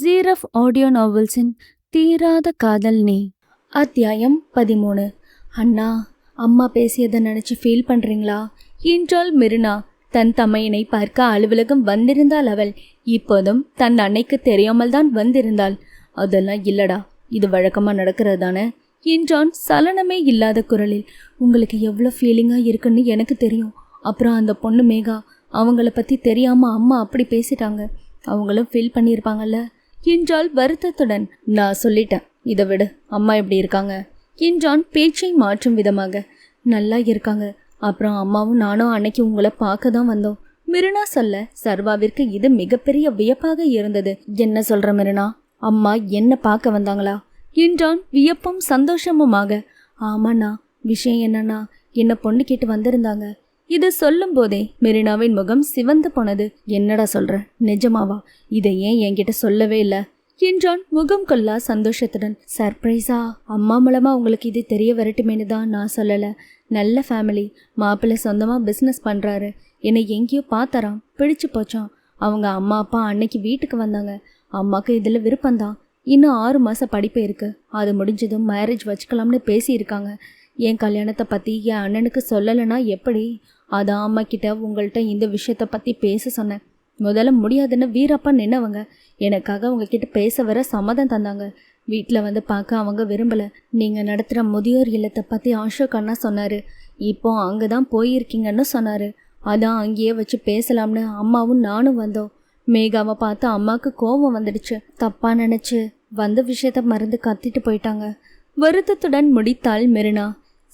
ஜீரஃப் audio நாவல்ஸின் தீராத காதல் நீ. அத்தியாயம் பதிமூணு. அண்ணா அம்மா பேசியதை நினச்சி ஃபீல் பண்ணுறீங்களா என்றாள் மிருனா. தன் தமையனை பார்க்க அலுவலகம் வந்திருந்தாள் அவள். இப்போதும் தன் அன்னைக்கு தெரியாமல் தான் வந்திருந்தாள். அதெல்லாம் இல்லடா. இது வழக்கமாக நடக்கிறது தானே? என்றான் சலனமே இல்லாத குரலில். உங்களுக்கு எவ்வளோ ஃபீலிங்காக இருக்குன்னு எனக்கு தெரியும். அப்புறம் அந்த பொண்ணு மேகா அவங்கள பற்றி தெரியாமல் அம்மா அப்படி பேசிட்டாங்க. அவங்களும் ஃபீல் பண்ணியிருப்பாங்கல்ல? என்றால் வருத்தத்துடன் நான் சொல்லிட்டேன். இதை விடு. அம்மா எப்படி இருக்காங்க? என்றான் பேச்சை மாற்றும் விதமாக. நல்லா இருக்காங்க. அப்புறம் அம்மாவும் நானும் அன்னைக்கு உங்களை பார்க்க தான் வந்தோம். மிருனா சொல்ல சர்வாவிற்கு இது மிகப்பெரிய வியப்பாக இருந்தது. என்ன சொல்ற மிருனா? அம்மா என்ன பார்க்க வந்தாங்களா? என்றான் வியப்பும் சந்தோஷமுமாக. ஆமாண்ணா. விஷயம் என்னன்னா என்ன பொண்ணு கேட்டு வந்திருந்தாங்க. இது சொல்லும் போதே மெரினாவின் முகம் சிவந்து போனது. என்னடா சொல்ற? நிஜமாவா? இதை ஏன் என்கிட்ட சொல்லவே இல்லை? என்றான் முகம் கொல்லா சந்தோஷத்துடன். சர்ப்ரைஸா? அம்மா மூலமா உங்களுக்கு இது தெரிய வரட்டுமேனு தான் நான் சொல்லலை. நல்ல ஃபேமிலி. மாப்பிள்ளை சொந்தமாக பிஸ்னஸ் பண்ணுறாரு என்னை எங்கேயோ பார்த்தாராம் பிடிச்சு போச்சான் அவங்க அம்மா அப்பா அன்னைக்கு வீட்டுக்கு வந்தாங்க. அம்மாவுக்கு இதில் விருப்பம்தான் இன்னும் ஆறு மாதம் படிப்பு இருக்குது அது முடிஞ்சதும் மேரேஜ் வச்சுக்கலாம்னு பேசியிருக்காங்க. என் கல்யாணத்தை பற்றி என் அண்ணனுக்கு சொல்லலைன்னா எப்படி? அதான் அம்மா கிட்ட உங்கள்கிட்ட இந்த விஷயத்த பற்றி பேச சொன்னேன். முதல்ல முடியாதுன்னு வீரப்பா நின்னவங்க. எனக்காக உங்ககிட்ட பேச வர சம்மதம் தந்தாங்க. வீட்டில் வந்து பார்க்க அவங்க விரும்பலை. நீங்கள் நடத்துகிற முதியோர் இல்லத்தை பற்றி அசோக் அண்ணா சொன்னார். இப்போ அங்கே தான் போயிருக்கீங்கன்னு சொன்னார். அதான் அங்கேயே வச்சு பேசலாம்னு அம்மாவும் நானும் வந்தோம். மேகாவை பார்த்து அம்மாவுக்கு கோபம் வந்துடுச்சு. தப்பாக நினச்சி வந்த விஷயத்த மறந்து கத்திட்டு போயிட்டாங்க. வருத்தத்துடன் முடித்தாள் மெரினா.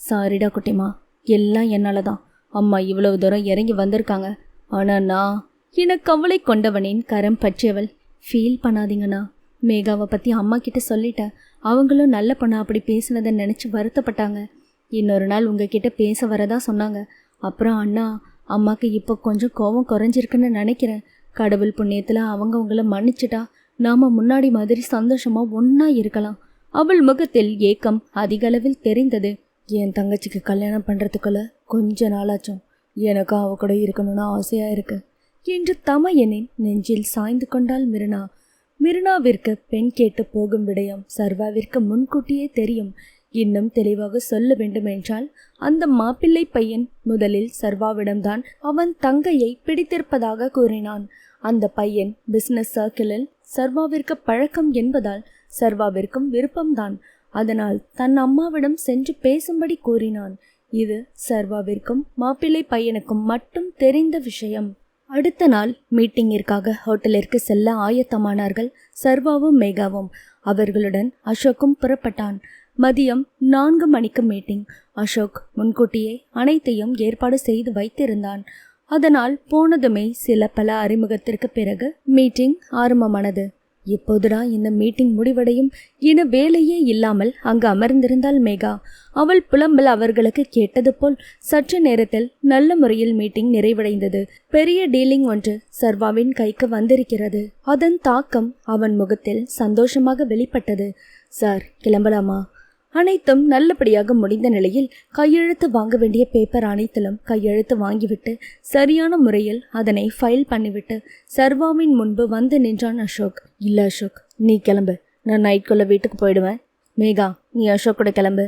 சாரிடா குட்டிமா. எல்லாம் என்னால் தான் அம்மா இவ்வளவு தூரம் இறங்கி வந்திருக்காங்க. ஆனால் நான் என கவலை கொண்டவனின் கரம் பற்றியவள். ஃபீல் பண்ணாதீங்கண்ணா. மேகாவை பற்றி அம்மா கிட்ட சொல்லிட்டேன் அவங்களும் நல்ல பொண்ணா அப்படி பேசினதை நினச்சி வருத்தப்பட்டாங்க. இன்னொரு நாள் உங்ககிட்ட பேச வரதா சொன்னாங்க. அப்புறம் அண்ணா அம்மாக்கு இப்போ கொஞ்சம் கோபம் குறைஞ்சிருக்குன்னு நினைக்கிறேன். கடவுள் புண்ணியத்தில் அவங்க உங்களை மன்னிச்சிட்டா நாம் முன்னாடி மாதிரி சந்தோஷமாக ஒன்றா இருக்கலாம். அவள் முகத்தில் ஏக்கம் அதிகளவில் தெரிந்தது. என் தங்கச்சிக்கு கல்யாணம் பண்ணுறதுக்குள்ள கொஞ்ச நாளாச்சும். எனக்கும் அவ கூட இருக்கணும்னு ஆசையாக இருக்கு. என்று தமையனின் நெஞ்சில் சாய்ந்து கொண்டாள் மிருனா. மிருனாவிற்கு பெண் கேட்டு போகும் விடயம் சர்வாவிற்கு முன்கூட்டியே தெரியும். இன்னும் தெளிவாக சொல்ல வேண்டுமென்றால் அந்த மாப்பிள்ளை பையன் முதலில் சர்வாவிடம்தான் அவன் தங்கையை பிடித்திருப்பதாக கூறினான். அந்த பையன் பிசினஸ் சர்க்கிளில் சர்வாவிற்கு பழக்கம் என்பதால் சர்வாவிற்கும் விருப்பம்தான். அதனால் தன் அம்மாவிடம் சென்று பேசும்படி கூறினான். இது சர்வாவிற்கும் மாப்பிள்ளை பையனுக்கும் மட்டும் தெரிந்த விஷயம். அடுத்த நாள் மீட்டிங்கிற்காக ஹோட்டலிற்கு செல்ல ஆயத்தமானார்கள் சர்வாவும் மேகாவும். அவர்களுடன் அசோக்கும் புறப்பட்டான். மதியம் நான்கு மணிக்கு மீட்டிங். அசோக் முன்கூட்டியே அனைத்தையும் ஏற்பாடு செய்து வைத்திருந்தான். அதனால் போனதுமே சில பல அறிமுகத்திற்கு பிறகு மீட்டிங் ஆரம்பமானது. எப்போதுடா இந்த மீட்டிங் முடிவடையும் என வேலையே இல்லாமல் அங்கு அமர்ந்திருந்தாள் மேகா. அவள் புலம்பல் அவர்களுக்கு கேட்டது போல் சற்று நேரத்தில் நல்ல முறையில் மீட்டிங் நிறைவடைந்தது. பெரிய டீலிங் ஒன்று சர்வாவின் கைக்கு வந்திருக்கிறது. அதன் தாக்கம் அவன் முகத்தில் சந்தோஷமாக வெளிப்பட்டது. சார் கிளம்பலாமா? அனைத்தும் நல்லபடியாக முடிந்த நிலையில் கையெழுத்து வாங்க வேண்டிய பேப்பர் அனைத்திலும் கையெழுத்து வாங்கிவிட்டு சரியான முறையில் அதனை ஃபைல் பண்ணிவிட்டு சர்வாவின் முன்பு வந்து நின்றான் அசோக். இல்லை அசோக் நீ கிளம்பு. நான் நைட்குள்ள வீட்டுக்கு போயிடுவேன். மேகா நீ அசோக்கோட கிளம்பு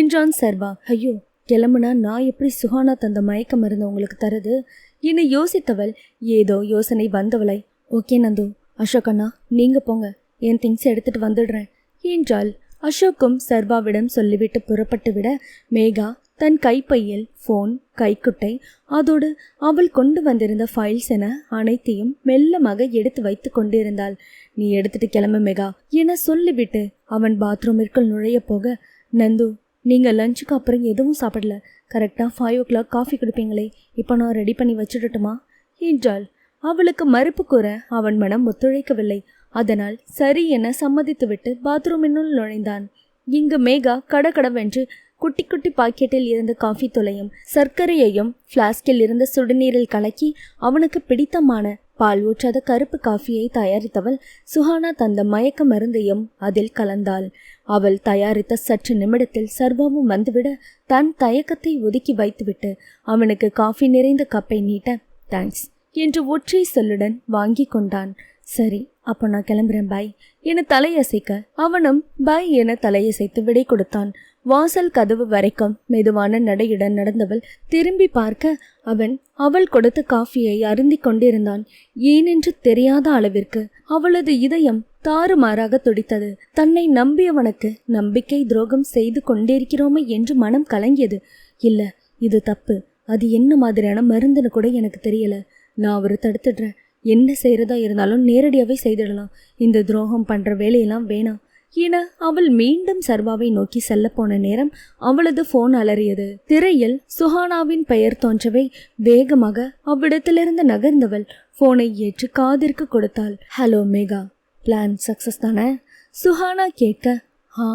என்றான் சர்வா. ஐயோ கிளம்புனா நான் எப்படி சுகானா தந்த மயக்க மருந்து உங்களுக்கு தருது? என்னை யோசித்தவள் ஏதோ யோசனை வந்தவளை. ஓகே நந்து அசோக் அண்ணா நீங்க போங்க. என் திங்ஸ் எடுத்துட்டு வந்துடுறேன் என்றாள். அசோக்கும் சர்வாவிடம் சொல்லிவிட்டு புறப்பட்டு விட மேகா தன் கைப்பையில் ஃபோன் கைக்குட்டை அதோடு அவள் கொண்டு வந்திருந்த ஃபைல்ஸ் என அனைத்தையும் மெல்லமாக எடுத்து வைத்து கொண்டிருந்தாள். நீ எடுத்துட்டு கிளம்பு மேகா என சொல்லிவிட்டு அவன் பாத்ரூமிற்குள் நுழைய போக நந்து நீங்கள் லஞ்சுக்கு அப்புறம் எதுவும் சாப்பிடல. கரெக்டாக ஃபைவ் ஓ கிளாக் காஃபி குடிப்பீங்களே. இப்போ நான் ரெடி பண்ணி வச்சுடட்டுமா? என்றாள். அவளுக்கு மறுப்பு கூற அவன் மனம் ஒத்துழைக்கவில்லை. அதனால் சரி என சம்மதித்துவிட்டு பாத்ரூமினுள் நுழைந்தான். இங்கு மேகா கடகடவென்று குட்டி குட்டி பாக்கெட்டில் இருந்த காஃபி துளையும் சர்க்கரையையும் ஃப்ளாஸ்கில் இருந்த சுடுநீரில் கலக்கி அவனுக்கு பிடித்தமான பால் ஊற்றாத கருப்பு காஃபியை தயாரித்தவள் சுஹானா தந்த மயக்க மருந்தையும் அதில் கலந்தாள். அவள் தயாரித்த சற்று நிமிடத்தில் சர்வமும் வந்துவிட தன் தயக்கத்தை ஒதுக்கி வைத்துவிட்டு அவனுக்கு காஃபி நிறைந்த கப்பை நீட்ட தேங்க்ஸ் என்று ஒற்றை சொல்லுடன் வாங்கி கொண்டான். சரி அப்போ நான் கிளம்புறேன் பாய். என தலையசைக்க. அவனும் பாய் என தலையசைத்து விடை கொடுத்தான். வாசல் கதவு வரைக்கும் மெதுவான நடையுடன் நடந்தவள் திரும்பி பார்க்க அவன் அவள் கொடுத்த காஃபியை அருந்தி கொண்டிருந்தான். ஏனென்று தெரியாத அளவிற்கு அவளது இதயம் தாறுமாறாக துடித்தது. தன்னை நம்பியவனுக்கு நம்பிக்கை துரோகம் செய்து கொண்டிருக்கிறோமே என்று மனம் கலங்கியது. இல்ல இது தப்பு. அது என்ன மாதிரியான மருந்துன்னு கூட எனக்கு தெரியல. நான் அவரை தடுத்துடுறேன். என்ன செய்கிறதா இருந்தாலும் நேரடியாகவே செய்திடலாம். இந்த துரோகம் பண்ணுற வேலையெல்லாம் வேணாம். என அவள் மீண்டும் சர்வாவை நோக்கி செல்ல போன நேரம் அவளது போன் அலறியது. திரையில் சுஹானாவின் பெயர் தோன்றவே வேகமாக அவ்விடத்திலிருந்து நகர்ந்தவள் போனை ஏற்று காதிற்கு கொடுத்தாள். ஹலோ மேகா பிளான் சக்சஸ் தானே? சுஹானா கேட்க ஆ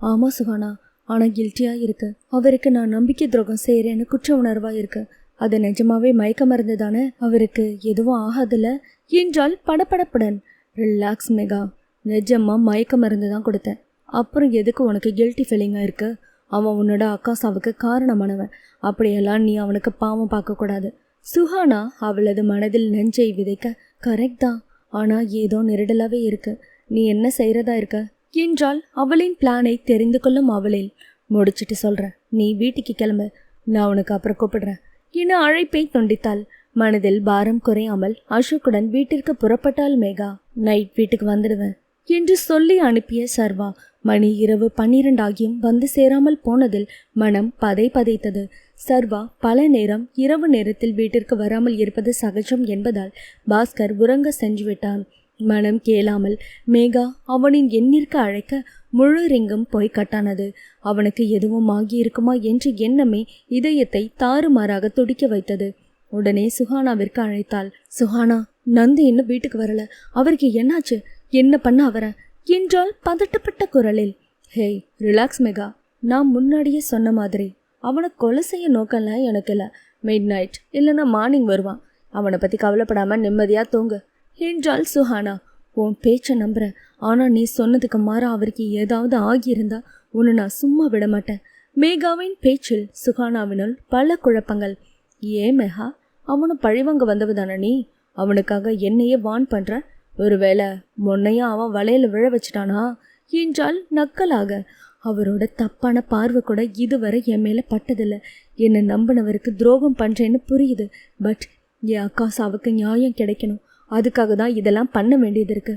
ஆமா சுஹானா. ஆனால் கில்ட்டியாக இருக்கு. அவருக்கு நான் நம்பிக்கை துரோகம் செய்கிறேன்னு குற்ற உணர்வாக இருக்கு. அது நிஜமாவே மயக்க மருந்து தானே அவருக்கு எதுவும் ஆகாதுல்ல என்றால் படபடப்புடன். ரிலாக்ஸ் மெகா நிஜமா மயக்க மருந்து தான் கொடுத்தேன். அப்புறம் எதுக்கு உனக்கு கில்ட்டி ஃபீலிங்காக இருக்கு? அவன் உன்னோட அக்கா சாவுக்கு காரணமானவன். அப்படியெல்லாம் நீ அவனுக்கு பாவம் பார்க்கக்கூடாது சுஹானா அவளது மனதில் நெஞ்சை விதைக்க கரெக்ட் தான். ஆனால் ஏதோ நெருடலாகவே இருக்கு. நீ என்ன செய்கிறதா இருக்க? என்றால் அவளின் பிளானை தெரிந்து கொள்ளும் அவளில். முடிச்சிட்டு சொல்கிறேன் நீ வீட்டுக்கு கிளம்பு. நான் உனக்கு அப்புறம் கூப்பிடுறேன். என அழைப்பை துண்டித்தாள். மனதில் பாரம் குறையாமல் அசோக்குடன் வீட்டிற்கு புறப்பட்டாள் மேகா. நைட் வீட்டுக்கு வந்துடுவேன் என்று சொல்லி அனுப்பிய சர்வா. மணி இரவு பன்னிரண்டாகியும் வந்து சேராமல் போனதில் மனம் பதை பதைத்தது. சர்வா பல நேரம் இரவு நேரத்தில் வீட்டிற்கு வராமல் இருப்பது சகஜம் என்பதால் பாஸ்கர் உறங்க சென்று விட்டான் மனம் கேளாமல் மேகா அவனின் எண்ணிற்கு அழைக்க முழு ரிங்கம் போய் கட்டானது. அவனுக்கு எதுவும் ஆகியிருக்குமா என்ற எண்ணமே இதயத்தை தாறுமாறாக துடிக்க வைத்தது. உடனே சுஹானாவிற்கு அழைத்தாள். சுஹானா நந்து இன்னும் வீட்டுக்கு வரல. அவருக்கு என்னாச்சு? என்ன பண்ண அவர? என்றால் பதட்டப்பட்ட குரலில். Hey relax Megha. நான் முன்னாடியே சொன்ன மாதிரி. அவனை கொலை செய்ய நோக்கம்லாம் எனக்கு இல்லை. மிட் நைட் இல்லைன்னா மார்னிங் வருவான். அவனை பற்றி கவலைப்படாமல் நிம்மதியாக தூங்கு. என்றாள் சுஹானா. உன் பேச்சை நம்புகிறேன் ஆனால் நீ சொன்னதுக்கு மாறா அவருக்கு ஏதாவது ஆகியிருந்தா உன்னை நான் சும்மா விட மாட்டேன் மேகாவின் பேச்சில் சுஹானாவினுள் பல குழப்பங்கள். ஏன் மேகா அவனும் பழிவாங்க வந்தவ தானே நீ? அவனுக்காக என்னையே வான் பண்ற? ஒருவேளை முன்னையும் அவன் வலையில விழ வச்சிட்டானா? என்றால் நக்கலாக. அவரோட தப்பான பார்வை கூட இதுவரை என் மேல பட்டதில்லை. என்னை நம்பினவருக்கு துரோகம் பண்றேன்னு புரியுது. பட் என் அக்கா சாவுக்கு நியாயம் கிடைக்கணும். அதுக்காக தான் இதெல்லாம் பண்ண வேண்டியது இருக்கு.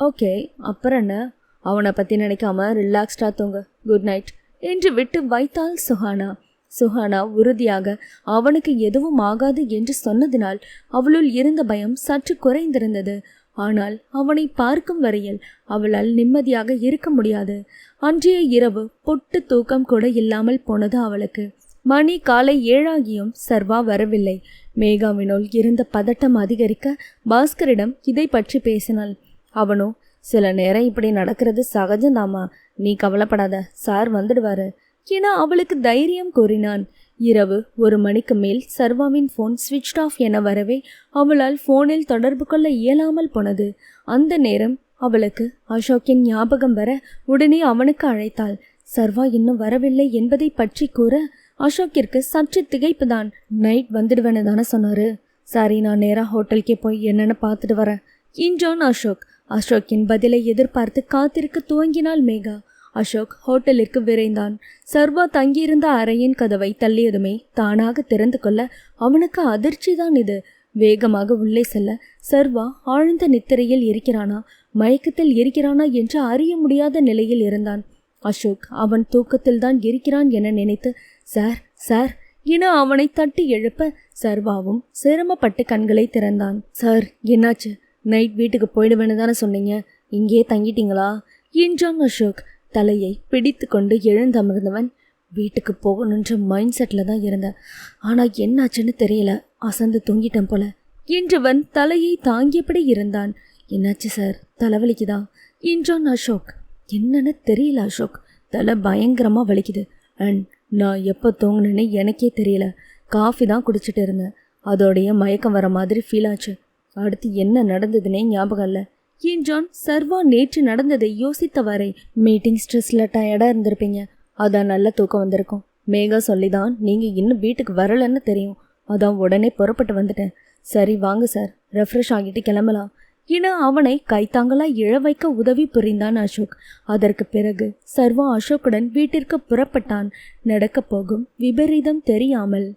ஓகே அப்புறம் என்ன? அவனை பற்றி நினைக்காம ரிலாக்ஸ்டாக தூங்க. குட் நைட் என்று விட்டு வைத்தாள் சுஹானா. சுஹானா உறுதியாக அவனுக்கு எதுவும் ஆகாது என்று சொன்னதினால் அவளுள் இருந்த பயம் சற்று குறைந்திருந்தது. ஆனால் அவனை பார்க்கும் வரையில் அவளால் நிம்மதியாக இருக்க முடியாது. அன்றைய இரவு பொட்டு தூக்கம் கூட இல்லாமல் போனது அவளுக்கு. மணி காலை ஏழாகியும் சர்வா வரவில்லை. மேகாவினுள் இருந்த பதட்டம் அதிகரிக்க பாஸ்கரிடம் இதை பற்றி பேசினாள். அவனோ சில நேரம் இப்படி நடக்கிறது சகஜந்தாமா நீ கவலைப்படாத சார் வந்துடுவாரு என அவளுக்கு தைரியம் கூறினான். இரவு ஒரு மணிக்கு மேல் சர்வாவின் ஃபோன் ஸ்விட்ச் ஆஃப் என வரவே அவளால் ஃபோனில் தொடர்பு கொள்ள இயலாமல் போனது. அந்த நேரம் அவளுக்கு அசோக்கின் ஞாபகம் வர உடனே அவனுக்கு அழைத்தாள். சர்வா இன்னும் வரவில்லை என்பதை பற்றி கூற அசோக்கிற்கு சற்று திகைப்புதான். நைட் வந்துடுவேன்னு தானே சொன்னாரு. சரி நான் நேராக ஹோட்டலுக்கே போய் என்னென்னு பார்த்துட்டு வரேன். என்றான் அசோக். அசோக்கின் பதிலை எதிர்பார்த்து காத்திருக்க துவங்கினாள் மேகா. அசோக் ஹோட்டலிற்கு விரைந்தான். சர்வா தங்கியிருந்த அறையின் கதவை தள்ளியதுமே தானாக திறந்து கொள்ள அவனுக்கு அதிர்ச்சி தான் இது. வேகமாக உள்ளே செல்ல சர்வா ஆழ்ந்த நித்திரையில் இருக்கிறானா மயக்கத்தில் இருக்கிறானா என்று அறிய முடியாத நிலையில் இருந்தான். அசோக் அவன் தூக்கத்தில் தான் இருக்கிறான் என நினைத்து சார் சார். என அவனை தட்டி எழுப்ப சர்வாவும் சிரமப்பட்டு கண்களை திறந்தான். சார் என்னாச்சு? நைட் வீட்டுக்கு போயிடுவேன்னு தானே சொன்னீங்க. இங்கே தங்கிட்டீங்களா? என்றான் அசோக். தலையை பிடித்து கொண்டு எழுந்தமர்ந்தவன் வீட்டுக்கு போகணுன்ற மைண்ட் செட்டில் தான் இருந்தேன். ஆனால் என்னாச்சுன்னு தெரியல. அசந்து தூங்கிட்டேன் போல. என்றவன் தலையை தாங்கியபடி இருந்தான். என்னாச்சு சார்? தலைவலிக்குதா? என்றான் அசோக். என்னன்னு தெரியல அசோக். தலை பயங்கரமாக வலிக்குது. அண்ட் நான் எப்போ தூங்கினேன்னு எனக்கே தெரியல. காஃபி தான் குடிச்சிட்டு இருந்தேன். அதோடைய மயக்கம் வர மாதிரி ஃபீல் ஆச்சு. அடுத்து என்ன நடந்ததுனே ஞாபகம் இல்லை. என்றான் சர்வா நேற்று நடந்ததை யோசித்தவரை மீட்டிங் ஸ்ட்ரெஸ்ல டயர்டாக இருந்திருப்பீங்க. அதான் நல்ல தூக்கம் வந்திருக்கும். மேகா சொல்லிதான் நீங்கள் இன்னும் வீட்டுக்கு வரலன்னு தெரியும். அதான் உடனே புறப்பட்டு வந்துட்டேன். சரி வாங்க சார். ரெஃப்ரெஷ் ஆகிட்டு கிளம்பலாம். என அவனை கைத்தாங்களாய் இழ வைக்க உதவி புரிந்தான் அசோக். அதற்கு பிறகு சர்வா அசோக்குடன் வீட்டிற்கு புறப்பட்டான். நடக்கப் போகும் விபரீதம் தெரியாமல்.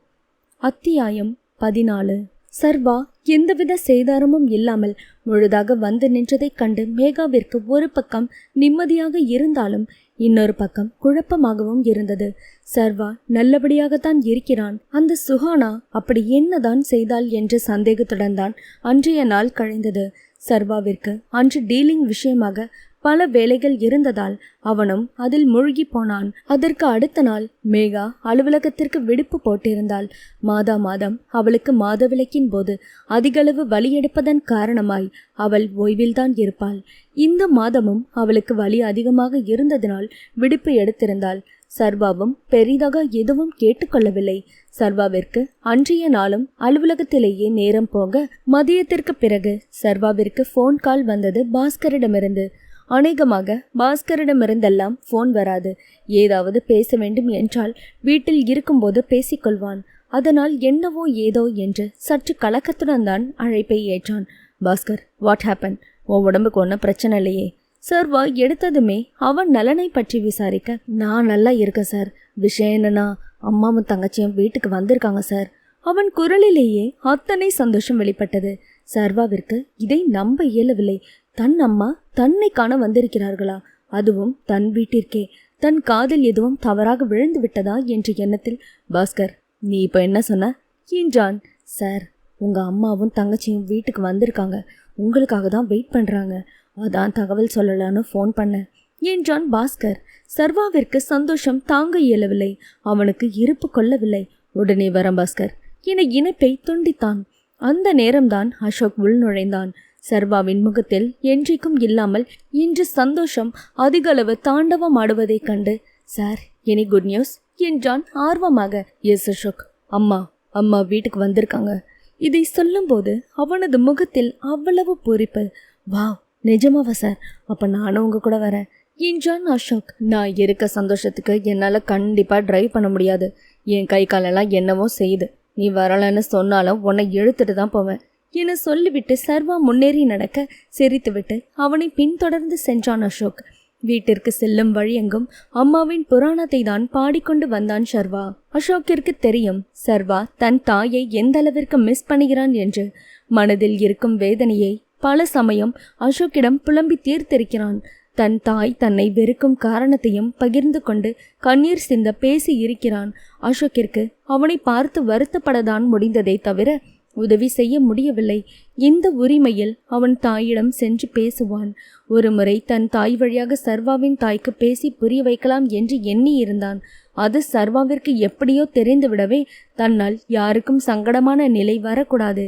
அத்தியாயம் பதினாலு. சர்வா எந்தவித சேதாரமும் இல்லாமல் முழுதாக வந்து நின்றதைக் கண்டு மேகாவிற்கு ஒரு பக்கம் நிம்மதியாக இருந்தாலும் இன்னொரு பக்கம் குழப்பமாகவும் இருந்தது. சர்வா நல்லபடியாகத்தான் இருக்கிறான். அந்த சுஹானா அப்படி என்னதான் செய்தாள் என்ற சந்தேகத்துடன் தான் அன்றைய நாள் கழிந்தது. சர்வாவிற்கு அன்று டீலிங் விஷயமாக பல வேலைகள் இருந்ததால் அவனும் அதில் மூழ்கி போனான். அதற்கு அடுத்த நாள் மேகா அலுவலகத்திற்கு விடுப்பு போட்டிருந்தாள். மாதா மாதம் அவளுக்கு மாதவிலக்கின் போது அதிகளவு வலி எடுப்பதன் காரணமாய் அவள் ஓய்வில்தான் இருப்பாள். இந்த மாதமும் அவளுக்கு வலி அதிகமாக இருந்ததினால் விடுப்பு எடுத்திருந்தாள். சர்வாவும் பெரிதாக எதுவும் கேட்டுக்கொள்ளவில்லை. சர்வாவிற்கு அன்றைய நாளும் அலுவலகத்திலேயே நேரம் போக மதியத்திற்கு பிறகு சர்வாவிற்கு ஃபோன் கால் வந்தது பாஸ்கரிடமிருந்து. அநேகமாக பாஸ்கரிடமிருந்தெல்லாம் ஃபோன் வராது. ஏதாவது பேச வேண்டும் என்றால் வீட்டில் இருக்கும்போது பேசிக்கொள்வான். அதனால் என்னவோ ஏதோ என்று சற்று கலக்கத்துடன் தான் அழைப்பை ஏற்றான். பாஸ்கர் வாட் ஹேப்பன் உன் உடம்புக்கு ஒன்றும் பிரச்சனை இல்லையே. சர்வா எடுத்ததுமே அவன் நலனை பற்றி விசாரிக்க நான் நல்லா இருக்கேன் சார். விஷயம் என்னன்னா அம்மாவும் தங்கச்சியும் வீட்டுக்கு வந்திருக்காங்க சார். அவன் குரலிலேயே அத்தனை சந்தோஷம் வெளிப்பட்டது. சர்வாவிற்கு இதை நம்ப இயலவில்லை. தன் அம்மா தன்னை காண வந்திருக்கிறார்களா? அதுவும் தன் வீட்டிற்கே. தன் காதில் எதுவும் தவறாக விழுந்து விட்டதா? என்ற எண்ணத்தில் பாஸ்கர் நீ இப்போ என்ன சொன்ன? என்றான். சார் உங்கள் அம்மாவும் தங்கச்சியும் வீட்டுக்கு வந்திருக்காங்க. உங்களுக்காக தான் வெயிட் பண்ணுறாங்க அதான் தகவல் சொல்லலான்னு ஃபோன் பண்ணேன். என்றான் பாஸ்கர். சர்வாவிற்கு சந்தோஷம் தாங்க இயலவில்லை. அவனுக்கு இருப்பு கொள்ளவில்லை. உடனே வரம் பாஸ்கர். என இணைப்பை துண்டித்தான். அந்த நேரம்தான் அசோக் உள் நுழைந்தான் சர்வாவின் முகத்தில் என்றைக்கும் இல்லாமல் இன்று சந்தோஷம் அதிகளவு தாண்டவம் ஆடுவதைக் கண்டு சார் எனி குட் நியூஸ் என்றான் ஆர்வமாக. எஸ் அசோக். அம்மா அம்மா வீட்டுக்கு வந்திருக்காங்க. இதை சொல்லும்போது அவனது முகத்தில் அவ்வளவு பூரிப்பு. வாவ் நிஜமாவா சார். அப்போ நானும் உங்கள் கூட வரேன். என்றான் அசோக்? நான் இருக்க சந்தோஷத்துக்கு என்னால் கண்டிப்பாக ட்ரைவ் பண்ண முடியாது. என் கை காலெல்லாம் என்னவோ செய்யுது. நீ வரலன்னு சொன்னாலும் உன்னை இழுத்துட்டு தான் போவேன். என சொல்லிவிட்டு சர்வா முன்னேறி நடக்க சிரித்துவிட்டு அவனை பின்தொடர்ந்து சென்றான் அசோக். வீட்டிற்கு செல்லும் வழியெங்கும் அம்மாவின் புராணத்தை தான் பாடிக்கொண்டு வந்தான் சர்வா. அசோக்கிற்கு தெரியும் சர்வா தன் தாயை எந்த அளவிற்கு மிஸ் பண்ணுகிறான் என்று. மனதில் இருக்கும் வேதனையை பல சமயம் அசோக்கிடம் புலம்பி தீர்த்திருக்கிறான். தன் தாய் தன்னை வெறுக்கும் காரணத்தையும் பகிர்ந்து கொண்டு கண்ணீர் சிந்த பேசி இருக்கிறான். அசோக்கிற்கு அவனை பார்த்து வருத்தப்படதான் முடிந்ததை தவிர உதவி செய்ய முடியவில்லை. இந்த உரிமையில் அவன் தாயிடம் சென்று பேசுவான். ஒருமுறை தன் தாய் வழியாக சர்வாவின் தாய்க்கு பேசி புரிய வைக்கலாம் என்று எண்ணி இருந்தான் அது சர்வாவிற்கு எப்படியோ தெரிந்துவிடவே தன்னால் யாருக்கும் சங்கடமான நிலை வரக்கூடாது.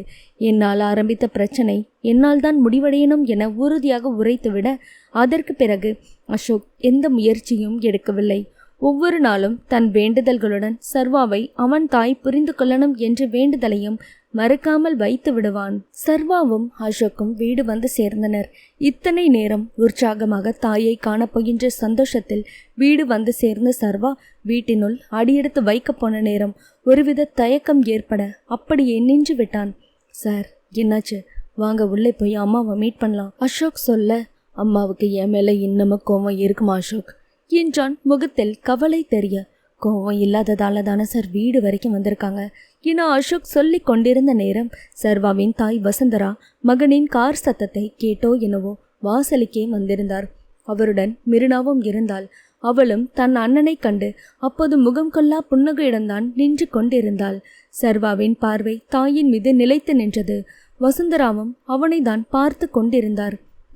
என்னால் ஆரம்பித்த பிரச்சனை என்னால் தான் முடிவடையணும் என உறுதியாக உரைத்துவிட அதற்கு பிறகு அசோக் எந்த முயற்சியும் எடுக்கவில்லை. ஒவ்வொரு நாளும் தன் வேண்டுதல்களுடன் சர்வாவை அவன் தாய் புரிந்து கொள்ளணும் என்ற வேண்டுதலையும் மறுக்காமல் வைத்து விடுவான். சர்வாவும் அசோக்கும் வீடு வந்து சேர்ந்தனர். இத்தனை நேரம் உற்சாகமாக தாயை காணப்போகின்ற சந்தோஷத்தில் வீடு வந்து சேர்ந்த சர்வா வீட்டினுள் அடியெடுத்து வைக்க போன நேரம் ஒருவித தயக்கம் ஏற்பட அப்படியே நின்று விட்டான். சார் என்னாச்சு? வாங்க உள்ளே போய் அம்மாவை மீட் பண்ணலாம். அசோக் சொல்ல அம்மாவுக்கு என் மேல இன்னமும் கோவம் இருக்குமா அசோக்? என்றான் முகத்தில் கவலை தெரிய. கோவம் இல்லாததால தானே சார் வீடு வரைக்கும் வந்திருக்காங்க. என அசோக் சொல்லி கொண்டிருந்த நேரம் சர்வாவின் தாய் வசந்தரா மகனின் கார் சத்தத்தை கேட்டோ என்னவோ வாசலுக்கே வந்திருந்தார். அவருடன் மிருனாவும் இருந்தாள். அவளும் தன் அண்ணனை கண்டு அப்போது முகம் கொல்லா புன்னகையிடம்தான் நின்று கொண்டிருந்தாள். சர்வாவின் பார்வை தாயின் மீது நிலைத்து நின்றது. வசுந்தராவும் அவனை தான் பார்த்து கொண்டிருந்தார்.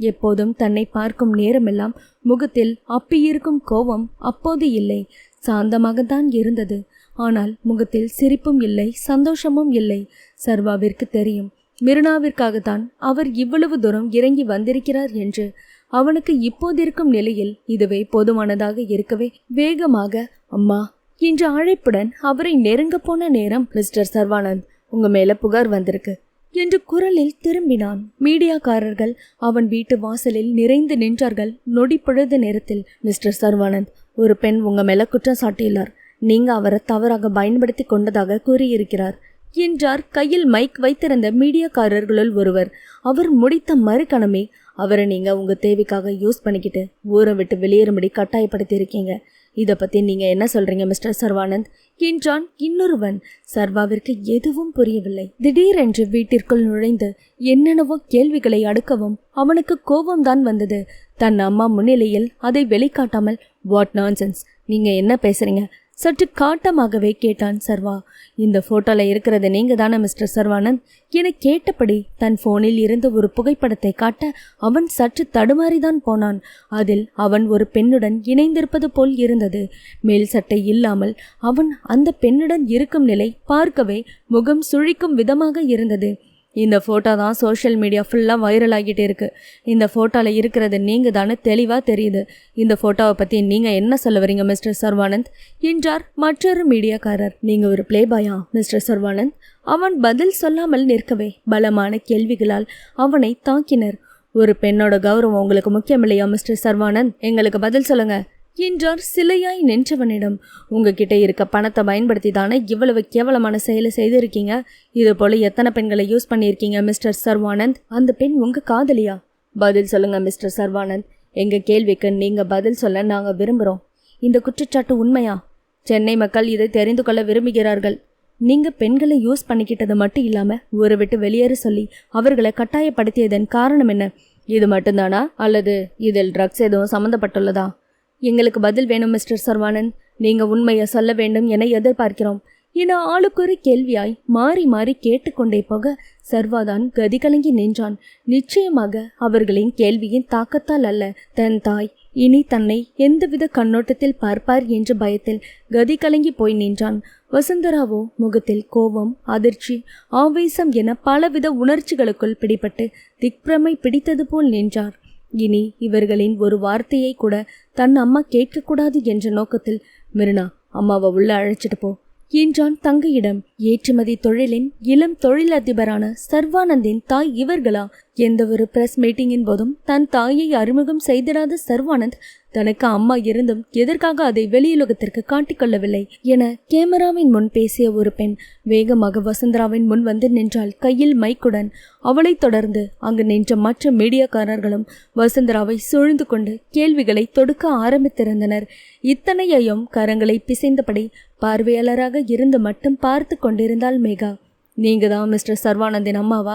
எப்போதும் தன்னை பார்க்கும் நேரமெல்லாம் முகத்தில் அப்பியிருக்கும் கோபம் அப்போது இல்லை. சாந்தமாகத்தான் இருந்தது. ஆனால் முகத்தில் சிரிப்பும் இல்லை சந்தோஷமும் இல்லை. சர்வாவிற்கு தெரியும் மிருனாவிற்காகத்தான் அவர் இவ்வளவு தூரம் இறங்கி வந்திருக்கிறார் என்று. அவனுக்கு இப்போதிருக்கும் நிலையில் இதுவே போதுமானதாக இருக்கவே வேகமாக அம்மா என்ற அழைப்புடன் அவரை நெருங்க போன நேரம் மிஸ்டர் சர்வானந்த் உங்க மேல புகார் வந்திருக்கு என்று குரலில் திரும்பினான். மீடியாக்காரர்கள் அவன் வீட்டு வாசலில் நிறைந்து நின்றார்கள். நொடி பொழுது நேரத்தில் மிஸ்டர் சர்வானந்த் ஒரு பெண் உங்க மேல குற்றம் சாட்டியுள்ளார். நீங்க அவரை தவறாக பயன்படுத்தி கொண்டதாக கூறியிருக்கிறார். என்றார் கையில் மைக் வைத்திருந்த மீடியாக்காரர்களுள் ஒருவர். அவர் முடித்த மறுக்கணமே அவரை நீங்க உங்க தேவைக்காக யூஸ் பண்ணிக்கிட்டு ஊரை விட்டு வெளியேறும்படி கட்டாயப்படுத்தி இருக்கீங்க இதை பற்றி நீங்கள் என்ன சொல்கிறீங்க மிஸ்டர் சர்வானந்த்? என்றான் இன்னொருவன். சர்வாவிற்கு எதுவும் புரியவில்லை. திடீரென்று வீட்டிற்குள் நுழைந்து என்னென்னவோ கேள்விகளை அடுக்கவும் அவனுக்கு கோபம்தான் வந்தது. தன் அம்மா முன்னிலையில் அதை வெளிக்காட்டாமல் வாட் நான்சென்ஸ் நீங்கள் என்ன பேசுகிறீங்க சற்று காட்டமாகவே கேட்டான் சர்வா. இந்த ஃபோட்டோவில் இருக்கிறது நீங்கள் தானே மிஸ்டர் சர்வானந்த்? என கேட்டபடி தன் ஃபோனில் இருந்த ஒரு புகைப்படத்தை காட்ட அவன் சற்று தடுமாறிதான் போனான். அதில் அவன் ஒரு பெண்ணுடன் இணைந்திருப்பது போல் இருந்தது. மேல் சட்டை இல்லாமல் அவன் அந்த பெண்ணுடன் இருக்கும் நிலை பார்க்கவே முகம் சுழிக்கும் விதமாக இருந்தது. இந்த ஃபோட்டோ தான் சோஷியல் மீடியா ஃபுல்லாக வைரல் ஆகிட்டே இருக்குது இந்த ஃபோட்டோவில் இருக்கிறது நீங்கள் தானே தெளிவாக தெரியுது. இந்த ஃபோட்டோவை பற்றி நீங்கள் என்ன சொல்ல வரீங்க மிஸ்டர் சர்வானந்த்? என்றார் மற்றொரு மீடியாக்காரர். நீங்கள் ஒரு பிளேபாயா மிஸ்டர் சர்வானந்த்? அவன் பதில் சொல்லாமல் நிற்கவே பலமான கேள்விகளால் அவனை தாக்கினர். ஒரு பெண்ணோட கௌரவம் உங்களுக்கு முக்கியமில்லையா மிஸ்டர் சர்வானந்த்? எங்களுக்கு பதில் சொல்லுங்கள் என்றார் சிலையாய் நின்றவனிடம். உங்ககிட்ட இருக்க பணத்தை பயன்படுத்தி தானே இவ்வளவு கேவலமான செயலை செய்திருக்கீங்க? இது போல எத்தனை பெண்களை யூஸ் பண்ணியிருக்கீங்க மிஸ்டர் சர்வானந்த்? அந்த பெண் உங்க காதலியா? பதில் சொல்லுங்க மிஸ்டர் சர்வானந்த். எங்க கேள்விக்கு நீங்க பதில் சொல்ல நாங்க விரும்புறோம். இந்த குற்றச்சாட்டு உண்மையா? சென்னை மக்கள் இதை தெரிந்து கொள்ள விரும்புகிறார்கள். நீங்க பெண்களை யூஸ் பண்ணிக்கிட்டது மட்டும் இல்லாம ஊரை விட்டு வெளியேற சொல்லி அவர்களை கட்டாயப்படுத்தியதன் காரணம் என்ன? இது மட்டும்தானா? அல்லது இதில் ட்ரக்ஸ் எதுவும் சம்மந்தப்பட்டுள்ளதா? எங்களுக்கு பதில் வேணும் மிஸ்டர் சர்வானந்த். நீங்க உண்மையை சொல்ல வேண்டும் என எதிர்பார்க்கிறோம். என ஆளுக்கொரு கேள்வியாய் மாறி மாறி கேட்டுக்கொண்டே போக சர்வாதான் கதி கலங்கி நின்றான். நிச்சயமாக அவர்களின் கேள்வியின் தாக்கத்தால் அல்ல. தன் தாய் இனி தன்னை எந்தவித கண்ணோட்டத்தில் பார்ப்பார் என்ற பயத்தில் கதி கலங்கி போய் நின்றான். வசுந்தராவோ முகத்தில் கோபம் அதிர்ச்சி ஆவேசம் என பலவித உணர்ச்சிகளுக்குள் பிடிபட்டு திக்பிரமை பிடித்தது போல் நின்றார். இனி இவர்களின் ஒரு வார்த்தையை கூட தன் அம்மா கேட்கக்கூடாது என்ற நோக்கத்தில் மிருனா அம்மாவை உள்ள அழைச்சிட்டு போ என்றான் தங்கையிடம். ஏற்றுமதி தொழிலின் இளம் தொழிலதிபரான சர்வானந்தின் தாய் இவர்களா? எந்த ஒரு பிரஸ் மீட்டிங்கின் போதும் தன் தாயை அறிமுகம் செய்திடாத சர்வானந்த் தனக்கு அம்மா இருந்தும் எதற்காக அதை வெளியுலகத்திற்கு காட்டிக்கொள்ளவில்லை என கேமராவின் முன் பேசிய ஒரு பெண் வேகமாக வசுந்தராவின் முன் வந்து நின்றால் கையில் மைக்குடன் அவளைத் தொடர்ந்து அங்கு நின்ற மற்ற மீடியாக்காரர்களும் வசுந்தராவை சூழ்ந்து கொண்டு கேள்விகளை தொடுக்க ஆரம்பித்திருந்தனர். இத்தனையையும் கரங்களை பிசைந்தபடி பார்வையாளராக இருந்து மட்டும் பார்த்து கொண்டிருந்தாள் மேகா. நீங்க தான் மிஸ்டர் சர்வானந்தின் அம்மாவா?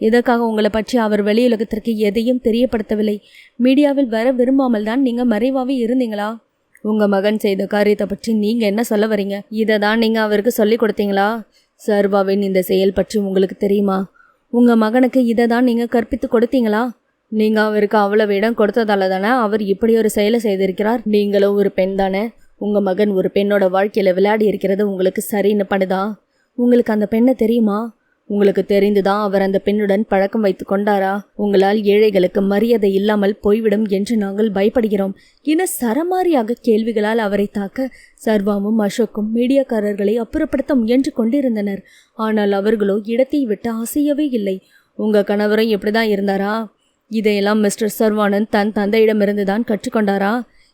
எதற்காக உங்களை பற்றி அவர் வெளியுலகத்திற்கு எதையும் தெரியப்படுத்தவில்லை? மீடியாவில் வர விரும்பாமல் தான் நீங்க மறைவாகவே இருந்தீங்களா? உங்க மகன் செய்த காரியத்தை பற்றி நீங்க என்ன சொல்ல வரீங்க? இதை தான் நீங்க அவருக்கு சொல்லி கொடுத்தீங்களா? சர்வாவின் இந்த செயல் பற்றி உங்களுக்கு தெரியுமா? உங்க மகனுக்கு இதை தான் நீங்க கற்பித்து கொடுத்தீங்களா? நீங்க அவருக்கு அவ்வளவு இடம் கொடுத்ததால தானே அவர் இப்படி ஒரு செயலை செய்திருக்கிறார்? நீங்களும் ஒரு பெண் தானே? உங்க மகன் ஒரு பெண்ணோட வாழ்க்கையில விளையாடி இருக்கிறது உங்களுக்கு சரின்னு பண்ணுதான் உங்களுக்கு அந்த பெண்ணை தெரியுமா? உங்களுக்கு தெரிந்துதான் அவர் அந்த பெண்ணுடன் பழக்கம் வைத்து கொண்டாரா? உங்களால் ஏழைகளுக்கு மரியாதை இல்லாமல் போய்விடும் என்று நாங்கள் பயப்படுகிறோம். என சரமாரியாக கேள்விகளால் அவரை தாக்க சர்வாமும் அசோக்கும் மீடியாக்காரர்களை அப்புறப்படுத்த முயன்று கொண்டிருந்தனர். ஆனால் அவர்களோ இடத்தை விட்டு அசையவே இல்லை. உங்க கணவரும் இப்படிதான் இருந்தாரா? இதையெல்லாம் மிஸ்டர் சர்வானந்த் தன் தந்தையிடமிருந்து தான் கற்றுக்கொண்டாரா?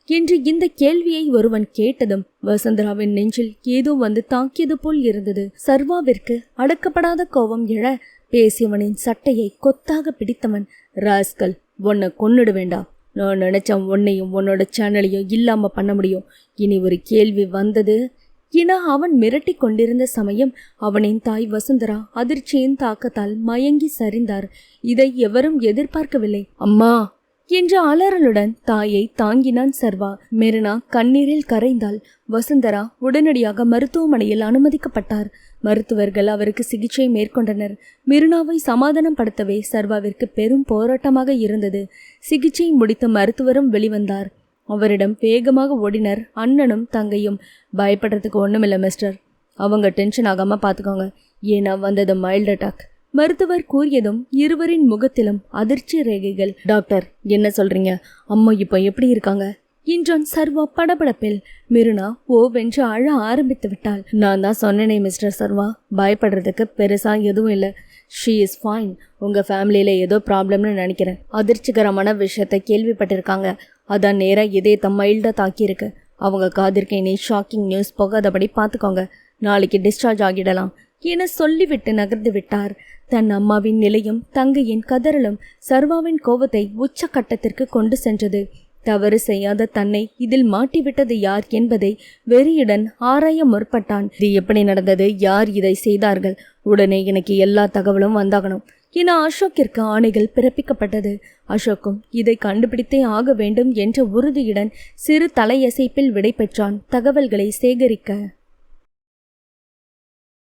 என்று இந்த கேள்வியை ஒருவன் கேட்டதும் வசந்தராவின் நெஞ்சில் ஏதோ வந்து தாக்கியது போல் இருந்தது. சர்வாவிற்கு அடக்கப்படாத கோபம் எழ பேசியவனின் சட்டையை கொத்தாக பிடித்தவன் ராஸ்கல் உன்னை கொன்னுட வேண்டாம். நான் நினைச்சேன் உன்னையும் உன்னோட சேனலையும் இல்லாம பண்ண முடியும். இனி ஒரு கேள்வி வந்தது. என அவன் மிரட்டி கொண்டிருந்த சமயம் அவனின் தாய் வசுந்தரா அதிர்ச்சியின் தாக்கத்தால் மயங்கி சரிந்தார். இதை எவரும் எதிர்பார்க்கவில்லை. அம்மா என்ற அலறலுடன் தாயை தாங்கினான் சர்வா. மெரினா கண்ணீரில் கரைந்தாள். வசுந்தரா உடனடியாக மருத்துவமனையில் அனுமதிக்கப்பட்டார். மருத்துவர்கள் அவருக்கு சிகிச்சை மேற்கொண்டனர். மிருனாவை சமாதானப்படுத்தவே சர்வாவிற்கு பெரும் போராட்டமாக இருந்தது. சிகிச்சை முடித்த மருத்துவரும் வெளிவந்தார். அவரிடம் வேகமாக ஓடினர். அண்ணனும் தங்கையும். பயப்படுறதுக்கு ஒன்றுமில்லை மிஸ்டர். அவங்க டென்ஷன் ஆகாமல் பார்த்துக்கோங்க ஏன்னா வந்தது மைல்டு அட்டாக். மருத்துவர் கூறியதும் இருவரின் முகத்திலும் அதிர்ச்சி ரேகைகள். டாக்டர் என்ன சொல்றீங்க? அம்மா இப்போ எப்படி இருக்காங்க? என்றான் சர்வா படபடப்பில் மிருனா ஓவென்று அழ ஆரம்பித்து விட்டாள். நான் தான் சொன்னேனே மிஸ்டர் சர்வா. பயப்படுறதுக்கு பெருசா எதுவும் இல்லை. ஷீ இஸ் ஃபைன் உங்க ஃபேமிலியில ஏதோ ப்ராப்ளம்னு நினைக்கிறேன். அதிர்ச்சிகரமான விஷயத்தை கேள்விப்பட்டிருக்காங்க. அதான் இதே இதயத்தை மைல்டா தாக்கியிருக்கு. அவங்க காதிற்கு இனி ஷாக்கிங் நியூஸ் போகாதபடி பார்த்துக்கோங்க. நாளைக்கு டிஸ்சார்ஜ் ஆகிடலாம். என சொல்லிவிட்டு நகர்ந்து விட்டார். தன் அம்மாவின் நிலையும் தங்கையின் கதறலும் சர்வாவின் கோபத்தை உச்சக்கட்டத்திற்கு கொண்டு சென்றது. தவறு செய்யாத தன்னை இதில் மாட்டிவிட்டது யார் என்பதை வெறியுடன் ஆராய முற்பட்டான். இது எப்படி நடந்தது? யார் இதை செய்தார்கள்? உடனே எனக்கு எல்லா தகவலும் வந்தாகணும் என அசோக்கிற்கு ஆணைகள் பிறப்பிக்கப்பட்டது. அசோக்கும் இதை கண்டுபிடித்தே ஆக வேண்டும் என்ற உறுதியுடன் சிறு தலையசைப்பில் விடை பெற்றான் தகவல்களை சேகரிக்க